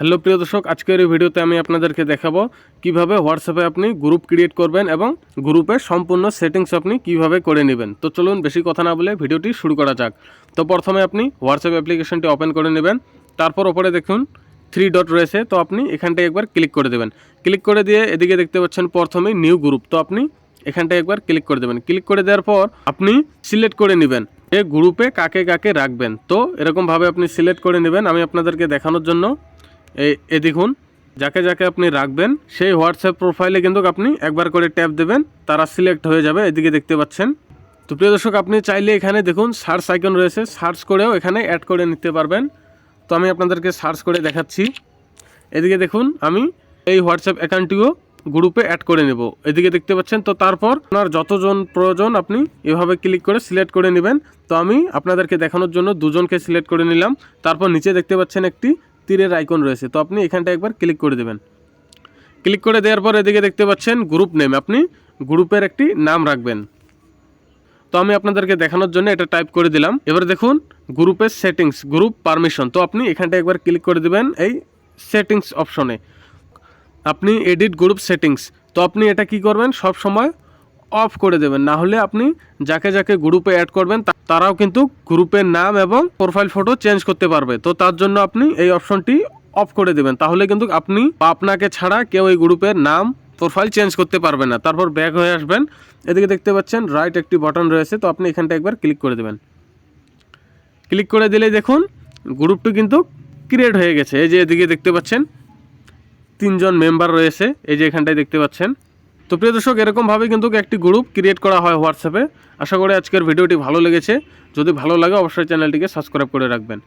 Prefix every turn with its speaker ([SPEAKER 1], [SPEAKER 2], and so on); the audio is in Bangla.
[SPEAKER 1] হ্যালো, প্রিয় দর্শক, আজকের এই ভিডিওতে আমি আপনাদেরকে দেখাবো কীভাবে হোয়াটসঅ্যাপে আপনি গ্রুপ ক্রিয়েট করবেন এবং গ্রুপের সম্পূর্ণ সেটিংস আপনি কীভাবে করে নেবেন। তো চলুন বেশি কথা না বলে ভিডিওটি শুরু করা যাক। তো প্রথমে আপনি হোয়াটসঅ্যাপ অ্যাপ্লিকেশনটি ওপেন করে নেবেন। তারপর ওপরে দেখুন থ্রি ডট রয়েছে তো আপনি এখানটায় একবার ক্লিক করে দেবেন। ক্লিক করে দিয়ে এদিকে দেখতে পাচ্ছেন প্রথমেই নিউ গ্রুপ তো আপনি এখানটায় একবার ক্লিক করে দেবেন। ক্লিক করে দেওয়ার পর আপনি সিলেক্ট করে নেবেন এ গ্রুপে কাকে কাকে রাখবেন। তো এরকমভাবে আপনি সিলেক্ট করে নেবেন। আমি আপনাদেরকে দেখানোর জন্য এই এ দেখুন, যাকে যাকে আপনি রাখবেন, সেই হোয়াটসঅ্যাপ প্রোফাইলে কিন্তু আপনি একবার করে ট্যাপ দেবেন, তারা সিলেক্ট হয়ে যাবে, এদিকে দেখতে পাচ্ছেন। তো প্রিয় দর্শক, আপনি চাইলে এখানে দেখুন সার্চ আইকন রয়েছে সার্চ করেও এখানে অ্যাড করে নিতে পারবেন। তো আমি আপনাদেরকে সার্চ করে দেখাচ্ছি। এদিকে দেখুন, আমি এই হোয়াটসঅ্যাপ অ্যাকাউন্টটিও গ্রুপে অ্যাড করে নেব। এদিকে দেখতে পাচ্ছেন, তো তারপর আপনার যতজন প্রয়োজন, আপনি এভাবে ক্লিক করে সিলেক্ট করে নেবেন। তো আমি আপনাদেরকে দেখানোর জন্য দুজনকে সিলেক্ট করে নিলাম। তারপর নিচে দেখতে পাচ্ছেন একটি তীরের আইকন রয়েছে। তো আপনি এখানটা একবার ক্লিক করে দেবেন। ক্লিক করে দেওয়ার পর এদিকে দেখতে পাচ্ছেন গ্রুপ নেম আপনি গ্রুপের একটি নাম রাখবেন। তো আমি আপনাদেরকে দেখানোর জন্য এটা টাইপ করে দিলাম। এবার দেখুন গ্রুপের সেটিংস গ্রুপ পারমিশন তো আপনি এখানটা একবার ক্লিক করে দেবেন এই সেটিংস অপশনে আপনি এডিট গ্রুপ সেটিংস তো আপনি এটা কি করবেন? সব সময় অফ করে দেবেন। না হলে আপনি যাকে যাকে গ্রুপে অ্যাড করবেন তারাও কিন্তু গ্রুপের নাম এবং প্রোফাইল ফটো চেঞ্জ করতে পারবে। তো তার জন্য আপনি এই অপশনটি অফ করে দেবেন। তাহলে কিন্তু আপনি আপনাকে ছাড়া কেউ এই গ্রুপের নাম প্রোফাইল চেঞ্জ করতে পারবে না। তারপর ব্যাক হয়ে আসবেন। এদিকে দেখতে পাচ্ছেন রাইট একটি বাটন রয়েছে। তো আপনি এখানটা একবার ক্লিক করে দেবেন। ক্লিক করে দিলেই দেখুন গ্রুপটি কিন্তু ক্রিয়েট হয়ে গেছে। এই যে এদিকে দেখতে পাচ্ছেন, তিনজন মেম্বার রয়েছে। এই যে এখানটায় দেখতে পাচ্ছেন তো প্রিয় দর্শক এরকমভাবে কিন্তু একটি গ্রুপ ক্রিয়েট করা হয় হোয়াটসঅ্যাপে আশা করি আজকের ভিডিওটি ভালো লেগেছে। যদি ভালো লাগে, অবশ্যই চ্যানেলটিকে সাবস্ক্রাইব করে রাখবেন।